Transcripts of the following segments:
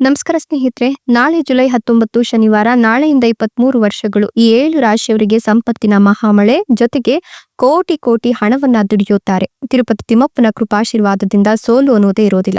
ನಮಸ್ಕಾರ ಸ್ನೇಹಿತರೆ, ನಾಳೆ ಜುಲೈ ಹತ್ತೊಂಬತ್ತು ಶನಿವಾರ, ನಾಳೆಯಿಂದ ಇಪ್ಪತ್ಮೂರು ವರ್ಷಗಳು, ಈ ಏಳು ರಾಶಿಯವರಿಗೆ ಸಂಪತ್ತಿನ ಮಹಾಮಳೆ, ಜೊತೆಗೆ ಕೋಟಿ ಕೋಟಿ ಹಣವನ್ನ ದುಡಿಯುತ್ತಾರೆ. ತಿರುಪತಿ ತಿಮ್ಮಪ್ಪನ ಕೃಪಾಶೀರ್ವಾದದಿಂದ ಸೋಲು ಅನ್ನೋದೇ ಇರೋದಿಲ್ಲ.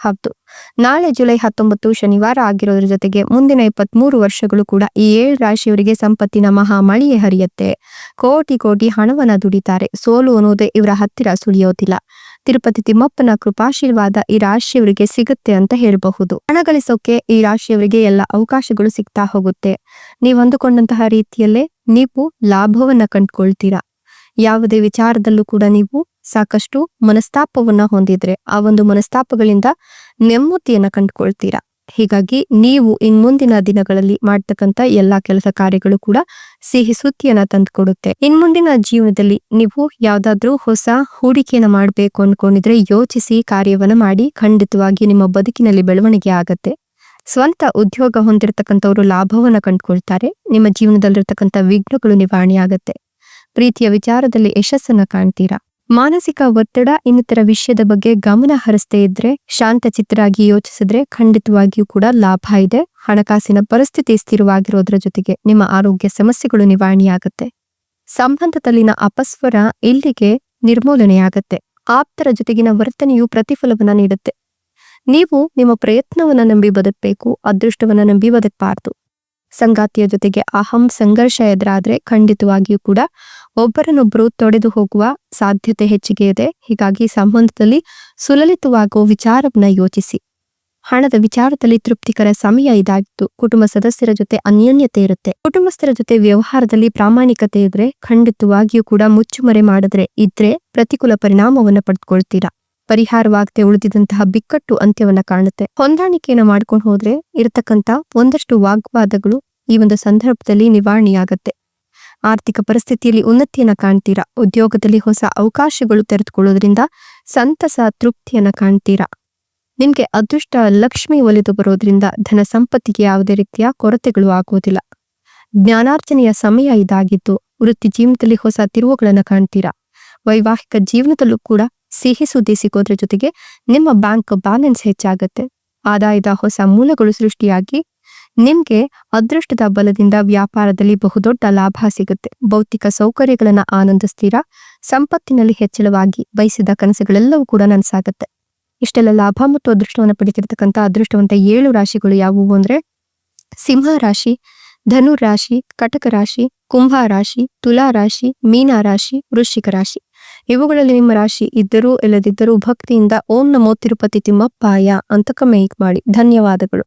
ಹೌದು. ನಾಳೆ ಜುಲೈ ಹತ್ತೊಂಬತ್ತು ಶನಿವಾರ ಆಗಿರೋದ್ರ ಜೊತೆಗೆ ಮುಂದಿನ ಇಪ್ಪತ್ಮೂರು ವರ್ಷಗಳು ಕೂಡ ಈ ಏಳು ರಾಶಿಯವರಿಗೆ ಸಂಪತ್ತಿನ ಮಹಾ ಮಳೆಯೇ ಹರಿಯುತ್ತೆ. ಕೋಟಿ ಕೋಟಿ ಹಣವನ್ನ ದುಡಿತಾರೆ. ಸೋಲು ಅನ್ನೋದೇ ಇವರ ಹತ್ತಿರ ಸುಳಿಯೋದಿಲ್ಲ. ತಿರುಪತಿ ತಿಮ್ಮಪ್ಪನ ಕೃಪಾಶೀರ್ವಾದ ಈ ರಾಶಿಯವರಿಗೆ ಸಿಗುತ್ತೆ ಅಂತ ಹೇಳಬಹುದು. ಹಣ ಗಳಿಸೋಕೆ ಈ ರಾಶಿಯವರಿಗೆ ಎಲ್ಲ ಅವಕಾಶಗಳು ಸಿಗ್ತಾ ಹೋಗುತ್ತೆ. ನೀವು ಅಂದುಕೊಂಡಂತಹ ರೀತಿಯಲ್ಲೇ ನೀವು ಲಾಭವನ್ನ ಕಂಡುಕೊಳ್ತೀರಾ. ಯಾವುದೇ ವಿಚಾರದಲ್ಲೂ ಕೂಡ ನೀವು ಸಾಕಷ್ಟು ಮನಸ್ತಾಪವನ್ನ ಹೊಂದಿದ್ರೆ ಆ ಒಂದು ಮನಸ್ತಾಪಗಳಿಂದ ನೆಮ್ಮದಿಯನ್ನ ಕಂಡುಕೊಳ್ತೀರಾ? ಹೀಗಾಗಿ ನೀವು ಇನ್ ಮುಂದಿನ ದಿನಗಳಲ್ಲಿ ಮಾಡ್ತಕ್ಕಂಥ ಎಲ್ಲಾ ಕೆಲಸ ಕಾರ್ಯಗಳು ಕೂಡ ಸಿಹಿ ಸುದ್ದಿಯನ್ನ ತಂದುಕೊಡುತ್ತೆ. ಇನ್ ಮುಂದಿನ ಜೀವನದಲ್ಲಿ ನೀವು ಯಾವ್ದಾದ್ರೂ ಹೊಸ ಹೂಡಿಕೆಯನ್ನ ಮಾಡಬೇಕು ಅನ್ಕೊಂಡಿದ್ರೆ ಯೋಚಿಸಿ ಕಾರ್ಯವನ್ನ ಮಾಡಿ ಖಂಡಿತವಾಗಿ ನಿಮ್ಮ ಬದುಕಿನಲ್ಲಿ ಬೆಳವಣಿಗೆ ಆಗತ್ತೆ. ಸ್ವಂತ ಉದ್ಯೋಗ ಹೊಂದಿರತಕ್ಕಂಥವ್ರು ಲಾಭವನ್ನ ಕಂಡುಕೊಳ್ತಾರೆ. ನಿಮ್ಮ ಜೀವನದಲ್ಲಿರ್ತಕ್ಕಂಥ ವಿಘ್ನಗಳು ನಿವಾರಣೆ ಆಗತ್ತೆ ಪ್ರೀತಿಯ ವಿಚಾರದಲ್ಲಿ ಯಶಸ್ಸನ್ನು ಕಾಣ್ತೀರಾ? ಮಾನಸಿಕ ಒತ್ತಡ ಇನ್ನಿತರ ವಿಷಯದ ಬಗ್ಗೆ ಗಮನ ಹರಿಸದೇ ಇದ್ರೆ, ಶಾಂತ ಚಿತ್ರಾಗಿ ಯೋಚಿಸಿದ್ರೆ ಖಂಡಿತವಾಗಿಯೂ ಕೂಡ ಲಾಭ ಇದೆ. ಹಣಕಾಸಿನ ಪರಿಸ್ಥಿತಿ ಸ್ಥಿರವಾಗಿರೋದ್ರ ಜೊತೆಗೆ ನಿಮ್ಮ ಆರೋಗ್ಯ ಸಮಸ್ಯೆಗಳು ನಿವಾರಣೆಯಾಗುತ್ತೆ. ಸಂಬಂಧದಲ್ಲಿನ ಅಪಸ್ವರ ಇಲ್ಲಿಗೆ ನಿರ್ಮೂಲನೆಯಾಗತ್ತೆ. ಆಪ್ತರ ಜೊತೆಗಿನ ವರ್ತನೆಯು ಪ್ರತಿಫಲವನ್ನ ನೀಡುತ್ತೆ. ನೀವು ನಿಮ್ಮ ಪ್ರಯತ್ನವನ್ನ ನಂಬಿ ಬದುಕಬೇಕು, ಅದೃಷ್ಟವನ್ನ ನಂಬಿ ಬದುಕಬಾರ್ದು. ಸಂಗಾತಿಯ ಜೊತೆಗೆ ಅಹಂ, ಸಂಘರ್ಷ ಎದುರಾದ್ರೆ ಖಂಡಿತವಾಗಿಯೂ ಕೂಡ ಒಬ್ಬರನ್ನೊಬ್ಬರು ತೊಡೆದು ಹೋಗುವ ಸಾಧ್ಯತೆ ಹೆಚ್ಚಿಗೆ ಇದೆ. ಹೀಗಾಗಿ ಸಂಬಂಧದಲ್ಲಿ ಸುಲಲಿತವಾಗುವ ವಿಚಾರವನ್ನ ಯೋಚಿಸಿ. ಹಣದ ವಿಚಾರದಲ್ಲಿ ತೃಪ್ತಿಕರ ಸಮಯ ಇದಾಗಿತ್ತು. ಕುಟುಂಬ ಸದಸ್ಯರ ಜೊತೆ ಅನ್ಯೋನ್ಯತೆ ಇರುತ್ತೆ. ಕುಟುಂಬಸ್ಥರ ಜೊತೆ ವ್ಯವಹಾರದಲ್ಲಿ ಪ್ರಾಮಾಣಿಕತೆ ಇದ್ರೆ ಖಂಡಿತವಾಗಿಯೂ ಕೂಡ ಮುಚ್ಚುಮರೆ ಮಾಡಿದ್ರೆ ಇದ್ರೆ ಪ್ರತಿಕೂಲ ಪರಿಣಾಮವನ್ನು ಪಡೆದುಕೊಳ್ತೀರಾ ಪರಿಹಾರವಾಗದೆ ಉಳಿದಿದಂತಹ ಬಿಕ್ಕಟ್ಟು ಅಂತ್ಯವನ್ನ ಕಾಣುತ್ತೆ. ಹೊಂದಾಣಿಕೆಯನ್ನ ಮಾಡ್ಕೊಂಡು ಹೋದ್ರೆ ಇರತಕ್ಕಂತ ಒಂದಷ್ಟು ವಾಗ್ವಾದಗಳು ಈ ಒಂದು ಸಂದರ್ಭದಲ್ಲಿ ನಿವಾರಣೆಯಾಗತ್ತೆ. ಆರ್ಥಿಕ ಪರಿಸ್ಥಿತಿಯಲ್ಲಿ ಉನ್ನತಿಯನ್ನ ಕಾಣ್ತೀರಾ? ಉದ್ಯೋಗದಲ್ಲಿ ಹೊಸ ಅವಕಾಶಗಳು ತೆರೆದುಕೊಳ್ಳೋದ್ರಿಂದ ಸಂತಸ, ತೃಪ್ತಿಯನ್ನ ಕಾಣ್ತೀರಾ? ನಿಮ್ಗೆ ಅದೃಷ್ಟ ಲಕ್ಷ್ಮಿ ಒಲಿದು ಬರೋದ್ರಿಂದ ಧನ ಸಂಪತ್ತಿಗೆ ಯಾವುದೇ ರೀತಿಯ ಕೊರತೆಗಳು ಆಗೋದಿಲ್ಲ. ಜ್ಞಾನಾರ್ಜನೆಯ ಸಮಯ ಇದಾಗಿದ್ದು ವೃತ್ತಿ ಜೀವನದಲ್ಲಿ ಹೊಸ ತಿರುವುಗಳನ್ನು ಕಾಣ್ತೀರಾ? ವೈವಾಹಿಕ ಜೀವನದಲ್ಲೂ ಕೂಡ ಸಿಹಿ ಸುದ್ದಿ ಸಿಗೋದ್ರ ಜೊತೆಗೆ ನಿಮ್ಮ ಬ್ಯಾಂಕ್ ಬ್ಯಾಲೆನ್ಸ್ ಹೆಚ್ಚಾಗತ್ತೆ. ಆದಾಯದ ಹೊಸ ಮೂಲಗಳು ಸೃಷ್ಟಿಯಾಗಿ ನಿಮ್ಗೆ ಅದೃಷ್ಟದ ಬಲದಿಂದ ವ್ಯಾಪಾರದಲ್ಲಿ ಬಹುದೊಡ್ಡ ಲಾಭ ಸಿಗುತ್ತೆ. ಭೌತಿಕ ಸೌಕರ್ಯಗಳನ್ನ ಆನಂದಿಸ್ತೀರಾ? ಸಂಪತ್ತಿನಲ್ಲಿ ಹೆಚ್ಚಳವಾಗಿ ಬಯಸಿದ ಕನಸುಗಳೆಲ್ಲವೂ ಕೂಡ ನನ್ಸಾಗತ್ತೆ. ಇಷ್ಟೆಲ್ಲ ಲಾಭ ಮತ್ತು ಅದೃಷ್ಟವನ್ನು ಪಡಿತಿರ್ತಕ್ಕಂಥ ಅದೃಷ್ಟವಂತ ಏಳು ರಾಶಿಗಳು ಯಾವುವು ಅಂದ್ರೆ ಸಿಂಹ ರಾಶಿ, ಧನು ರಾಶಿ, ಕಟಕ ರಾಶಿ, ಕುಂಭ ರಾಶಿ, ತುಲಾ ರಾಶಿ, ಮೀನಾ ರಾಶಿ, ವೃಶ್ಚಿಕ ರಾಶಿ. ಇವುಗಳಲ್ಲಿ ನಿಮ್ಮ ರಾಶಿ ಇದ್ದರೂ ಇಲ್ಲದಿದ್ದರೂ ಭಕ್ತಿಯಿಂದ ಓಂ ನಮೋ ತಿರುಪತಿ ತಿಮ್ಮಪ್ಪಾಯ ಅಂತ ಕಮೆಂಟ್ ಮಾಡಿ. ಧನ್ಯವಾದಗಳು.